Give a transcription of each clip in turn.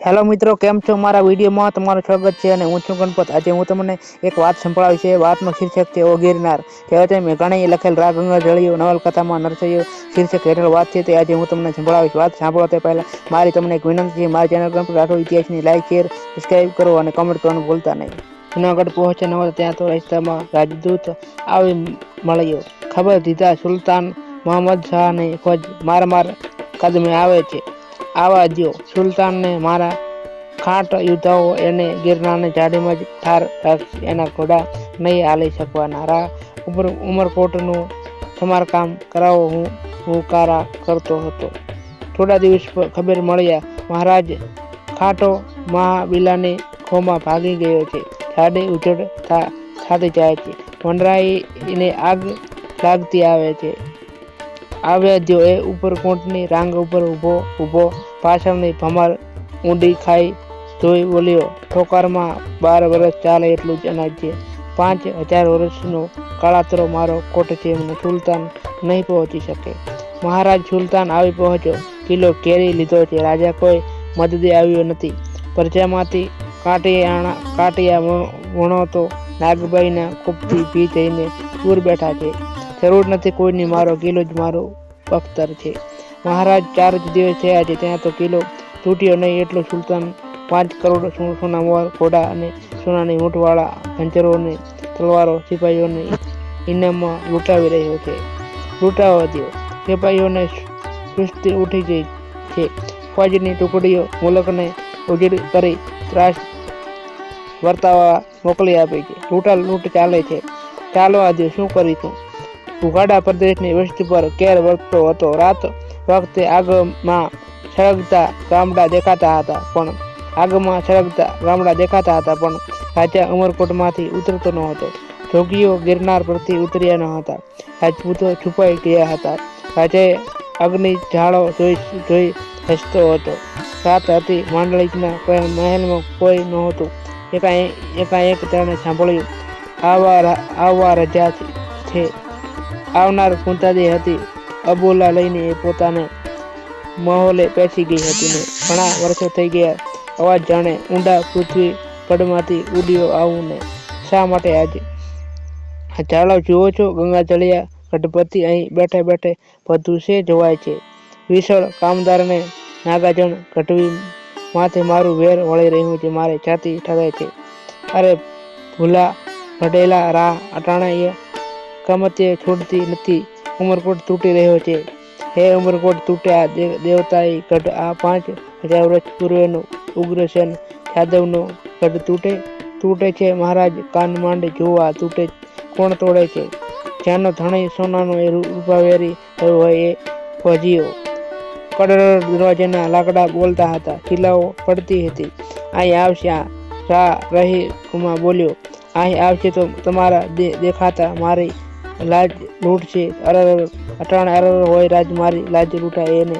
Hello મિત્રો, કેમ છો? મારા વિડીયોમાં તમારું સ્વાગત છે અને હું છું ગણપત. આજે હું તમને એક વાત સંભળાવી છે વાતનું શીર્ષક છે, ઓ ગિરનાર. કહેવાય મેઘાણીએ લખેલ રાગંગા જળિયો, નવલકથામાં નરસૈયો શીર્ષક હેઠળ વાત છે. તે આજે હું તમને સંભળાવીશ. વાત સાંભળો તે પહેલાં મારી તમને એક વિનંતી છે. મારી ચેનલ ગણપત રાઠોડ ઇતિહાસની લાઈક શેર સબસ્ક્રાઈબ કરો અને કમેન્ટ કરવાનું ભૂલતા નહીં. જુનાગઢ પહોંચે ન હતા ત્યાં તો રસ્તામાં રાજદૂત આવી મળ્યો. ખબર દીધા સુલતાન મોહમ્મદ શાહની ફોજ માર માર કદમે આવે છે. આવા દો સુલતાનને મારા ખાંટ યુદ્ધાઓ એને ગિરનારની જાડીમાં જ ઠાર રાખશે એના ઘોડા નહીં હાલી શકવાના રા ઉપર ઉમરકોટનું સમારકામ કરાવો હું, હુંકારા કરતો હતો. થોડા દિવસ ખબર મળ્યા, મહારાજ ખાટો મહાબિલાની ખોમાં ભાગી ગયો છે. જાડી ઉજળ થતી જાય છે. વનરાઈને આગ લાગતી આવે છે. આવ્યા એ ઉપરકોટની રાંગ ઉપર ઊભો ઊભો. પાછળની ભમર ઊંડી ખાઈ જોઈ બોલ્યો ઠોકારમાં બાર વર્ષ ચાલે એટલું જ અનાજ છે પાંચ હજાર વર્ષનો કાળાતરો મારો કોટ છે સુલતાન નહીં પહોંચી શકે. મહારાજ સુલતાન આવી પહોંચ્યો. કિલો કેરી લીધો છે. રાજા કોઈ મદદે આવ્યો નથી. પ્રજામાંથી કાંટિયાણા કાંટિયા વણો તો નાગભાઈના કૂપથી ભી જઈને દૂર બેઠા છે. જરૂર નથી, કોઈની મારો કિલો જ મારો બખ્તર છે. મહારાજ ચાર જ દિવસ થયા છે, ત્યાં તો કિલો તૂટ્યો નહીં, એટલો સુલતાન પાંચ કરોડ સોના ઘોડા અને સોનાની ઊંટવાળા ખંજરોને તલવારો સિપાહીઓને ઇનામમાં લૂંટાવી રહ્યો છે. લૂંટાવા દો સિપાહીઓને સુસ્તી ઉઠી ગઈ છે. ફોજની ટુકડીઓ મુલકને ઉજેડ કરી ત્રાસ વર્તાવા મોકલી આપી છે. લૂંટા લૂંટ ચાલે છે. ચાલવા દિવસ શું કરીશું? ઉઘાડા પ્રદેશની વસ્તી પર કેર વર્તતો હતો. રાત વખતે આગમાં સળગતા ગામડા દેખાતા હતા, પણ આગમાં સળગતા ગામડા દેખાતા હતા, પણ રાજા ઉમરકોટમાંથી ઉતરતો ન હતો. જોગીઓ ગિરનાર પરથી ઉતર્યા ન હતા. રાજપૂતો છુપાઈ ગયા હતા. રાજાએ અગ્નિ ઝાડો જોઈ જોઈ હસતો હતો. રાત હતી માંડલિકના કોઈ મહેલમાં કોઈ નહોતું. એકાએક તેણે સાંભળ્યું, આવા આવવા રજા છે આવનાર કુંતાદી હતી. અબોલા લઈને એ પોતાને માહોલે બેસી ગઈ હતી ને ઘણા વર્ષો થઈ ગયા. અવાજ જાણે ઊંડા પૃથ્વી પડમાંથી ઉડ્યો આવું ને શા માટે આજે? ચાલો જુઓ છો, ગંગા જળિયા ગઢપતિ અહીં બેઠે બેઠે બધું છે જોવાય છે. વિશાળ કામદારને નાગાજણ ઘટવી માથે મારું વેર વળી રહ્યું છે, મારે છાતી ઠરે છે. અરે ભૂલા ઘટેલા રાહ અટાણે એ કમતે છોડતી નથી. ઉમરકોટ તૂટી રહ્યો છે. હે ઉમરકોટ તૂટ્યા દેવતાએ ગઢ આ પાંચ હજાર વર્ષ પૂર્વેનો ઉગ્રસેન યાદવનો ગઢ તૂટે તૂટે છે. મહારાજ કાન માંડી જોવા તૂટે કોણ તોડે છે? જ્યાંનો ધણી સોનાનો એ રૂપાવેરી થયો હોય એ ભજીયો કડર દરવાજાના લાકડા બોલતા હતા. કિલ્લાઓ પડતી હતી. અહીં આવશે રા રહી કુમા બોલ્યો. અહીં આવશે તો તમારા દેખાતા મારી લાજ લૂંટ અરર, અટાણ અરર હોય, રાજ મારી લાજ લૂંટા, એને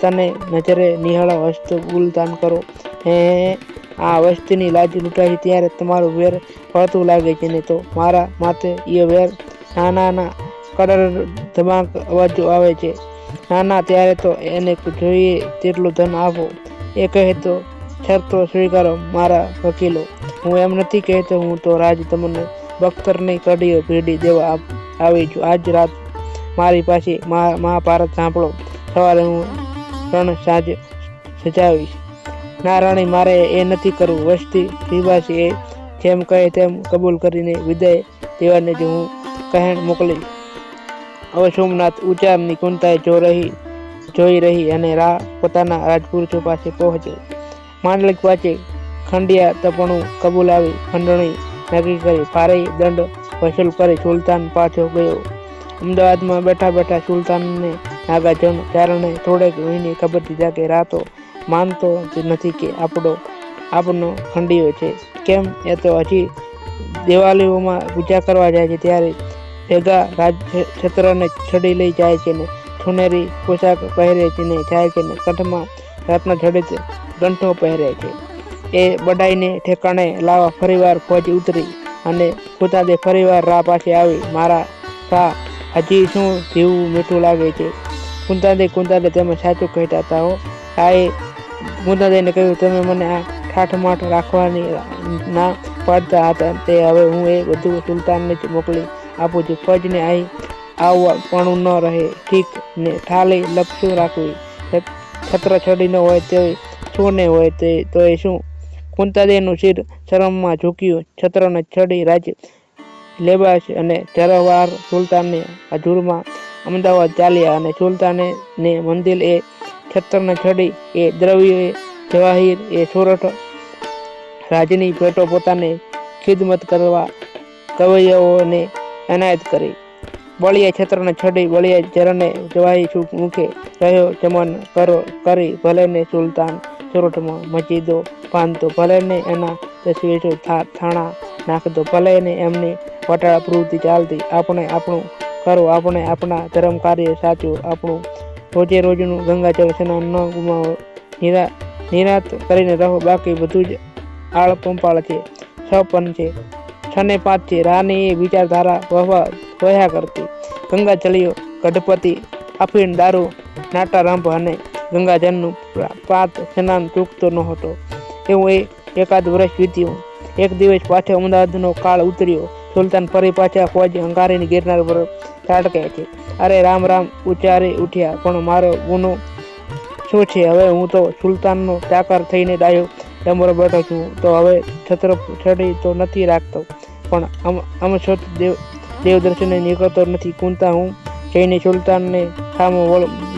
તને નજરે નિહાળો, હસ્ત ગુલદાન કરો. હે, આ વસ્તીની લાજ લૂંટાય ત્યારે તમારું વેર પડતું લાગે છે ને તો મારા માથે એ વેર નાના ના કડર ધમાક અવાજો આવે છે. નાના ત્યારે તો એને જોઈએ તેટલું ધન આપો. એ કહે તો શરતો સ્વીકારો, મારા વકીલો. હું એમ નથી કહેતો, હું તો રાજ તમને બખ્તરની કડીઓ ભેડી દેવા આવી છું. આજ રાત મારી પાસે મહાભારત સાંભળો. સવારે હું રણ સાંજ સજાવીશ. ના રાણી મારે એ નથી કરવું. વસ્તી વિવાસી એ જેમ કહે તેમ કબૂલ કરીને વિદાય દેવાને જ હું કહેણ મોકલીશ. હવે સોમનાથ ઉચ્ચારની કુંતાએ જો રહી, જોઈ રહી અને રા, પોતાના રાજપુરુષો પાસે પહોંચ્યો માંડલિક પાસે ખંડિયા તપણું કબૂલ આવી, ખંડણી નક્કી કરી. ભારે દંડ વસૂલ કરી સુલતાન પાછો ગયો. અમદાવાદમાં બેઠા બેઠા સુલતાનને નાગાજન ચારણે થોડેક મહિને ખબર દીધા કે રાતો માનતો જ નથી કે આપણો આપણો ખંડિયો છે. કેમ? એ તો હજી દિવાળીઓમાં પૂજા કરવા જાય છે ત્યારે ભેગા રાજ, છત્રને છડી લઈ જાય છે ને, સુનેરી પોશાક પહેરે છે ને, જાય છે ને, કંઠમાં રાતના જડિત ગંઠો પહેરે છે. એ બડાઈને ઠેકાણે લાવવા ફરીવાર ફોજ ઉતરી. અને પોતાને ફરીવાર રા પાસે આવી. મારા રા હજી શું જીવવું મીઠું લાગે છે? કુંતાદે કુંતાદે તમે સાચું કહેતા હતા, હો આ એ કુંતાદેને કહ્યું, તમે મને આ ઠાઠમાઠ રાખવાની ના પાડતા હતા. તે હવે હું એ બધું સુલતાનને જ મોકલી આપું છું. ફજને અહીં આવવા પણ ન રહે. ઠીક ને ઠાલી લપસું રાખવી. છત્ર છડી ન હોય તે શું ને હોય તે, તો એ શું કુંતાદેનું શિર શરમમાં ઝૂક્યું. છત્રને છડી રાજ લેબાશ અને ઝરવાર સુલતાનને હજુરમાં અમદાવાદ ચાલ્યા અને સુલતાને મંદિર એ છત્રને છડી એ દ્રવ્ય જવાહીર એ સોરઠ રાજની ભેટો પોતાને ખિદમત કરવા કવૈયાઓને એનાયત કરી. બળિયા છત્રને છડી બળિયા જરને જવાહી મુખે રહ્યો ચમન કરો, કરી ભલે ને સુલતાન સોરઠમાં મચીદો બાંધતો, ભલે ને એના તસવીરો થાણા નાખતો, ભલે ને એમની વટાળા પ્રવૃત્તિ ચાલતી, આપણે આપણું કરો, આપણે આપણા ધર્મ કાર્ય સાચું, આપણું રોજે રોજનું ગંગાજળ સ્નાન ન ગુમાવો, નિરા, નિરાત કરીને રહો, બાકી બધું જ આળ પંપાળ છે છપન છે, છને પાંચ છે, રાની એ વિચારધારા વહવા વહ્યા કરતી, ગંગા ચલિયો, ગઢપતિ, અફીણ દારૂ નાટા રંભ અને ગંગાજળનું પાત સ્નાન ચૂકતો ન હતો. એવું એ એકાદ વર્ષ વીત્યું. એક દિવસ પાછો અમદાવાદનો કાળ ઉતર્યો. સુલતાન ફરી પાછા ફોજ અંગારીની ગિરનાર પર ત્રાટકે છે. અરે રામ રામ, ઉચ્ચારી ઉઠ્યા. પણ મારો ગુનો શું છે? હવે હું તો સુલતાનનો ચાકર થઈને ડાયો ડમરો બેઠો છું. તો હવે છત્ર છડી તો નથી રાખતો. પણ અમશોત દેવ, દેવદર્શને નીકળતો નથી. કુંતા હું જઈને સુલતાનને સામો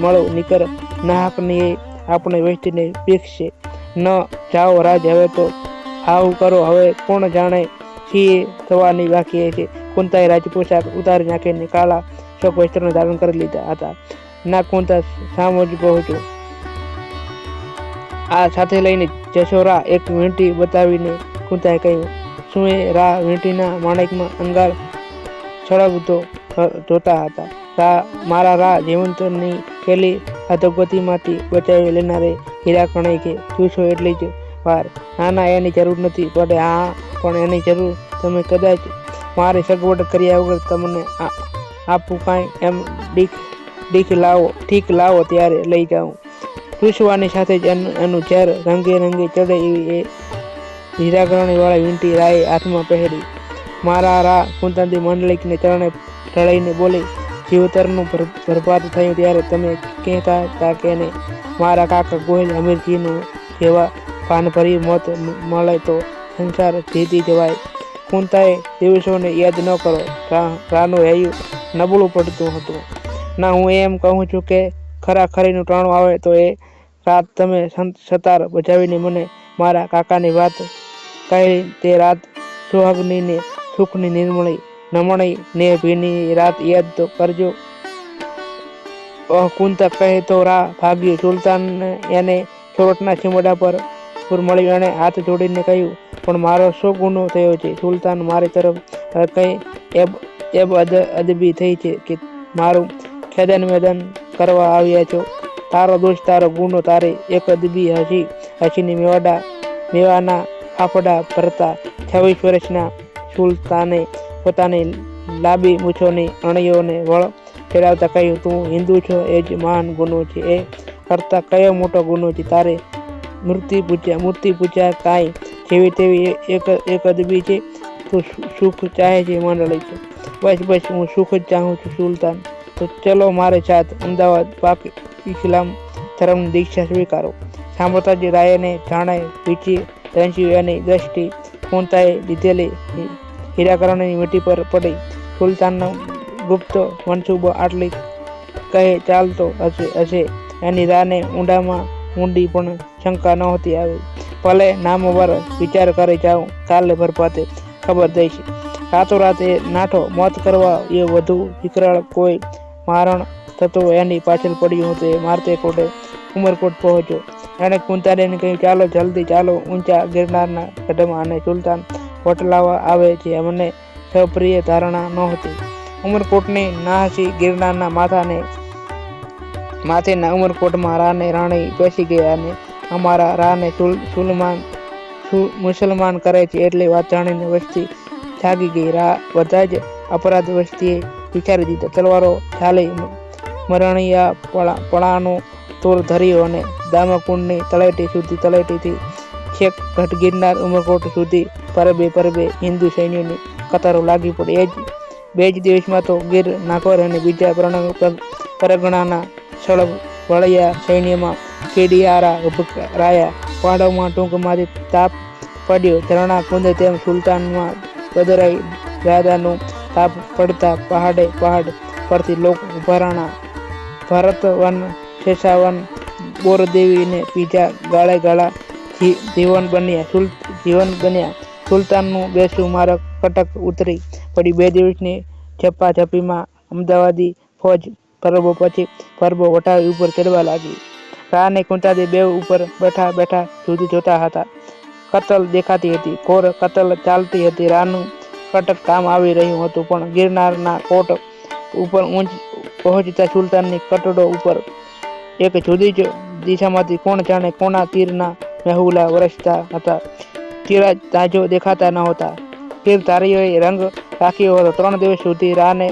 મળો, નીકળ નાહકની આપણે વસ્તીને પીખશે ન જાઓ રાજ, હવે તો આવું કરો. હવે કોણ જાણે છીએ થવાની બાકી છે? કુંતાએ રાજ ઉતારી નાખીને કાળા શોક વસ્ત્રને ધારણ કરી લીધા હતા. ના, કુંતા સામો જ પહોંચ્યો. આ સાથે લઈને જશોરા એક વીંટી બતાવીને કુંતાએ કહ્યું શું એ રા વીંટીના માણેકમાં અંગાર છળગતો જોતા હતા. રા, મારા રા જીવંતની ખેલી અધોગતિમાંથી બચાવી લેનારે હીરા કણાઈ કે ચૂસો એટલી જ વાર. ના ના, એની જરૂર નથી. પડે હા, પણ એની જરૂર તમે કદાચ મારી સગવડ કર્યા વગર તમને આપું કાંઈ. એમ ડીક ડીક લાવો, ઠીક લાવો ત્યારે લઈ જાઉં. પૂછવાની સાથે જ એનું ઝેર રંગે રંગે ચડે એવી એ હીરાકરણી વિંટી વીંટી રાએ હાથમાં પહેરી. મારા રા કુંતાદી મંડલિકને ચરણે ઢળાઈને બોલી જીવતરનું બરબાદ થયું ત્યારે તમે કહેતા હતા કે ને મારા કાકા ગોહિલ અમીરજીનું જેવા પાનભરી મોત મળે તો સંસાર જીતી જવાય. કુંતાએ દિવસોને યાદ ન કરો. રાનું હૈયું નબળું પડતું હતું. ના, હું એમ કહું છું કે ખરા ખરીનું ટાણું આવે તો એ રાત તમે સતાર બજાવીને મને મારા કાકાની વાત કહી તે રાત સુહાગની સુખની નિર્મળી નમણી ને ભીની રાત યાદ કરજો. કુંતા કહે તો રા ભાગ્યું સુલતાન એને છોરટના ચીમડા પર પૂર મળ્યું અને હાથ જોડીને કહ્યું, પણ મારો શું ગુનો થયો છે? સુલતાન મારી તરફ કંઈ એબ એબ અદબી થઈ છે કે મારું ખેદન મેદન કરવા આવ્યા છો? તારો દોષ, તારો ગુનો, તારે એક અદબી હસી, હસીની મેવાડા, મેવાના ફાફડા ભરતા છવ્વીસ વર્ષના સુલતાને પોતાની લાંબી મૂછોની અણીઓને વળ ફેરવતા કહ્યું, તું હિન્દુ છો, એ જ મહાન ગુનો છે. એ કરતાં કયો મોટો ગુનો છે? તારે મૂર્તિ પૂજા મૂર્તિ પૂજા કાંઈ જેવી તેવી એક એક અદબી છે? તું સુખ ચાહે છે, મંડળી છે. બસ બસ, હું સુખ જ ચાહું છું, સુલતાન. તો ચલો મારે સાથ અમદાવાદ, પાક, ઇસ્લામ ધર્મની દીક્ષા સ્વીકારો. સાંભળતા રાયને જાણે વીચી એની દ્રષ્ટિ કુંતાએ લીધેલી હીરાકરણની મીઠી પર પડી. સુલતાનનો ગુપ્ત મનસુબો આટલી કહે ચાલતો હશે હશે. એની રાને ઊંડામાં ઊંડી પણ શંકા નહોતી આવી. ભલે નામ વર વિચાર કરી જાઉં, કાલે ભરપાતે ખબર દઈશ રાતોરાત એ નાઠો મોત કરવા એ વધુ વિકરાળ કોઈ મારણ થતો એની પાછળ પડ્યું હતું એ મારતે કોટે ઉમરકોટ પહોંચ્યો. એણે કુંતારીને કહ્યું, ચાલો, જલ્દી ચાલો ઊંચા ગિરનારના ગઢમાં. અને સુલતાન વટલાવા આવે છે. મને સપ્રિય ધારણા નહોતી. ઉમરકોટની નાહસી ગિરનારના માથાને, માથેના ઉમરકોટમાં રાને રાણી બેસી ગયા અને અમારા રાને સુલમાન મુસલમાન કરે છે એટલે વાત જાણીને વસ્તી જાગી ગઈ. રા, બધા જ અપરાધ વસ્તીએ વિચારી દીધા. તલવારો ચાલી મરણિયા પળાનો તોર ધર્યો અને દામાકુંડની તળેટી સુધી, તળેટીથી છેક ઘટ ગિરનાર ઉમરકોટ સુધી પરબે પરબે હિન્દુ સૈન્યોની કતારો લાગી પડી. એ જ, બે જ દિવસમાં તો ગીર નાકોર અને બીજા પરગણાના સળગ વળિયા સૈન્યમાં કેડિયારા ઉભરાયા પાંડવમાં ટૂંકમાંથી તાપ પડ્યો. ઝરણા કુંદે તેમ સુલતાનમાં બદરાઈ દાદાનું તાપ પડતા પહાડે પહાડ પરથી લોક ઉભારાણા ભરતવન, શેષાવન, બોરદેવીને બીજા ગાળે ગાળા જીવન બન્યા. સુલ, જીવન બન્યા. સુલતાનનું બેસવું મારક કટક ઉતરી પડી બે દિવસની ઝપાઝપીમાં અમદાવાદી ફોજ પરબો પછી પરબો વટાવી ઉપર ચડવા લાગી. રાને કુંતાદી બેવ ઉપર બેઠા બેઠા જુદી જોતા હતા. કતલ દેખાતી હતી. કોર કતલ ચાલતી હતી. રાનું કટક કામ આવી રહ્યું હતું, પણ ગિરનારના કોટ ઉપર ઊંચ પહોંચતા સુલતાનની કટડો ઉપર એક જુદી જ દિશામાંથી કોણ જાણે કોના તીરના મેહુલા વરસતા હતા. તીરા તાજો દેખાતા નહોતા ફિર તારીઓએ રંગ રાખ્યો હતો. ત્રણ દિવસ સુધી રાને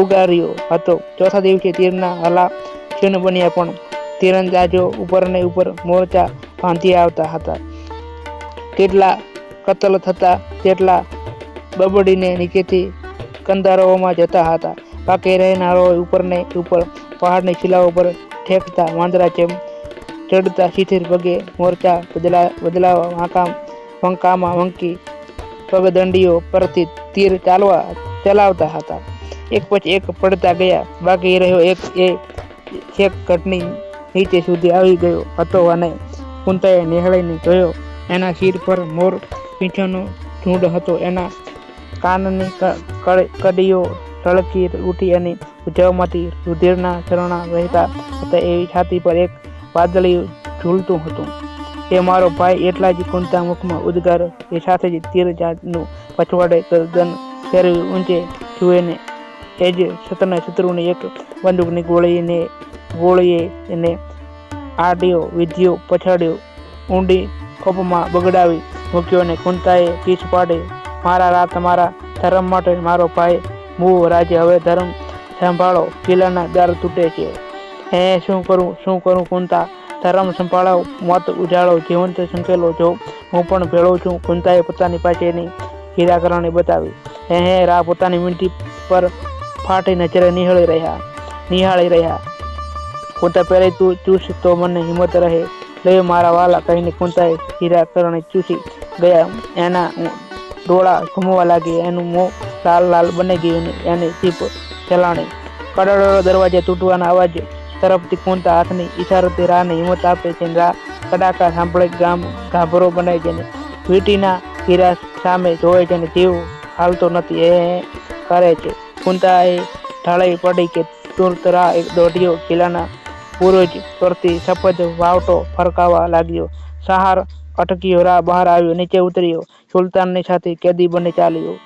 ઉગાર્યો હતો. ચોથા દિવસે તીરના હલા ક્ષીણ બન્યા પણ તીરંદાજો ઉપર ને ઉપર મોરચા બાંધી આવતા હતા. કેટલા કતલ થતા તેટલા બબડીને નીચેથી કંદારોમાં જતા હતા. બાકી રહેનારો ઉપરને ઉપર પહાડની શિલાઓ પર ઠેકતા વાંદરા જેમ ચડતા શિથિર પગે મોરચા બદલા બદલાવા વાંકામ વંકામાં વંકી પગદંડીઓ પરથી તીર ચાલવા ચલાવતા હતા. એક પછી એક પડતા ગયા. બાકી રહ્યો એક એ છેક ઘટની નીચે સુધી આવી ગયો હતો અને કુંતાએ નિહાળીને જોયો એના શિર પર મોર પીંછોનો ઝુંડ હતો. એના કાનની કડ- કડીઓ ટળકી ઉઠી અને ઉજવમાંથી રુધિરના ઝરણા વહેતા હતા. એવી છાતી પર એક વાદળી ઝૂલતું હતું. એ મારો ભાઈ એટલા જ કુંતા મુખમાં ઉદ્ગાર, એ સાથે જ તીર જાતનું પછવાડે ગરદન ફેરવી ઊંચે જુએને. એ જ સતના શત્રુને એક બંદૂકની ગોળીને, ગોળીએ એને આડ્યો, વિધ્યો, પછાડ્યો, ઊંડી ખોપમાં બગડાવી મૂક્યો અને કુંતાએ પીછ પાડે, મારા રા તમારા ધર્મ માટે મારો ભાઈ મૂ રાજે, હવે ધર્મ સંભાળો કિલ્લાના દાર તૂટે છે. હે, શું કરું શું કરું કુંતા ધર્મ સંભાળો મત ઉજાળો, જીવંત સંકેલો જો હું પણ ભેળો છું, કુંતાએ પોતાની પાસેની હીરાકરણી બતાવી. હે હે, રા, પોતાની મીંટી પર ફાટી નજરે નિહાળી રહ્યા નિહાળી રહ્યા. કુંતા પહેરે તું ચૂસ તો મને હિંમત રહે. લે, મારા વાલા, કહીને કુંતાએ હીરાકરણે ચૂસી ગયા. એના ડોળા ઘૂમવા લાગી, એનું મોં લાલ લાલ બની ગયું અને એની જીભ ચલાણી કડડો દરવાજે તૂટવાના અવાજ તરફથી કુંતા હાથની ઈશારાથી રાને હિંમત આપે છે રા કડાકા સાંભળે ગામ ગાભરો બનાય છે વીટીના હીરા સામે જોવે છે ને જીવ હાલતો નથી, એ કરે છે. કુંતાએ ઢળાઈ પડી કે તુરત રા એક દોઢિયો કિલ્લાના પૂર્વજ પરથી સફેદ વાવટો ફરકાવા લાગ્યો. સહાર અટક્યો રા બહાર આવ્યો, નીચે ઉતર્યો, સુલતાનની સાથે કેદી બને ચાલ્યો.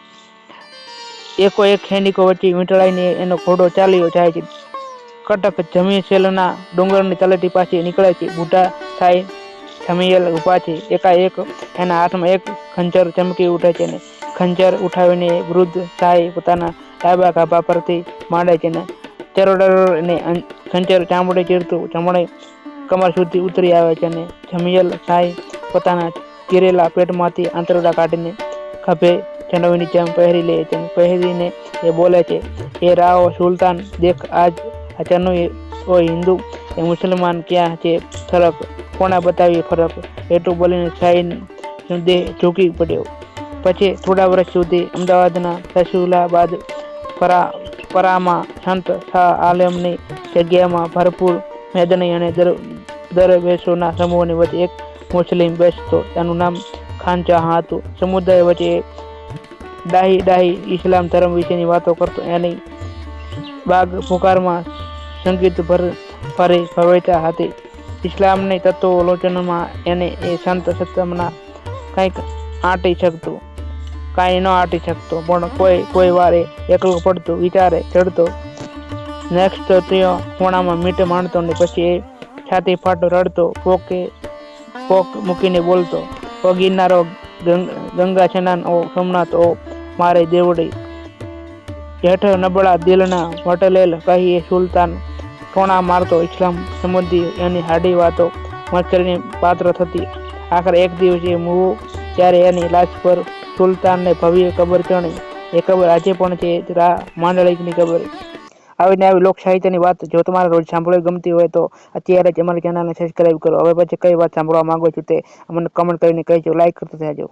એકો એક સૈનિકો વચ્ચે વીંટળાઈને એનો ઘોડો ચાલ્યો જાય છે. કટક જમીન શેલના ડુંગરની તલેટી પાસે નીકળે છે. બુઢા થાય જમીયલ ઊભા છે એકાએક એના હાથમાં એક ખંજર ચમકી ઉઠે છે ને ખંજર ઉઠાવીને વૃદ્ધ થાય પોતાના ડાબા ગાભા પરથી માંડે છે ને ચરોડર ને અં- ખંજર ચામડે ચીરતું ચમડે કમર સુધી ઉતરી આવે છે અને જમીયલ સાય પોતાના ચીરેલા પેટમાંથી આંતરડા કાઢીને ખભે ચંડવીની જેમ પહેરી લે છે પહેરીને એ બોલે છે એ રાઓ સુલતાન, દેખ આજ અચાનક કોઈ હિન્દુ એ મુસલમાન ક્યાં છે? ફરક કોણે બતાવી ફરક? એટલું બોલીને સાઈનો દેહ ઝૂકી પડ્યો. પછી થોડા વર્ષ સુધી અમદાવાદના રસુલાબાદ પરા પરામાં સંત શાહ આલમની જગ્યામાં ભરપૂર મેદની અને દર દરવેશોના સમૂહની વચ્ચે એક મુસ્લિમ બેસતો તેનું નામ ખાનચાહ હતું. સમુદાય વચ્ચે ડાહી ડાહી ઇસ્લામ ધર્મ વિશેની વાતો કરતો. એની બાગ પુકારમાં સંગીત ભર, ભરી ભવ્યતા હતી. ઇસ્લામની તત્વો લોચનમાં એને એ સંત સત્તમના કંઈક આંટી શકતું. કાંઈ ન આંટી શકતો, પણ કોઈ કોઈ વારે એકલો પડતો, વિચારે, ચડતો. નેક્સ્ટ ત્યાં ખૂણામાં મીટ માણતો ને પછી એ છાતી ફાટો રડતો પોકે પોક મૂકીને બોલતો ઓ ગિરનારો ગંગા છનાન, ઓ સોમનાથ, ઓ મારે દેવડી. હેઠ નબળા દિલના વટલેલ કહીએ, સુલતાન ટોણા મારતો? ઇસ્લામ સંબંધી એની હાડી વાતો મશ્કરીની પાત્ર થતી. આખરે એક દિવસે મૂવો ત્યારે એની લાશ પર સુલતાનને ભવ્ય કબર ચણી એ કબર આજે પણ છે રા માંડલિકની કબર. આવીને આવી લોક સાહિત્યની વાત જો તમારે રોજ સાંભળવી ગમતી હોય તો અત્યારે જ અમારી ચેનલને સબસ્ક્રાઈબ કરો. હવે પછી કઈ વાત સાંભળવા માંગો છો તે અમને કમેન્ટ કરીને કહેજો. લાઈક કરતા જાજો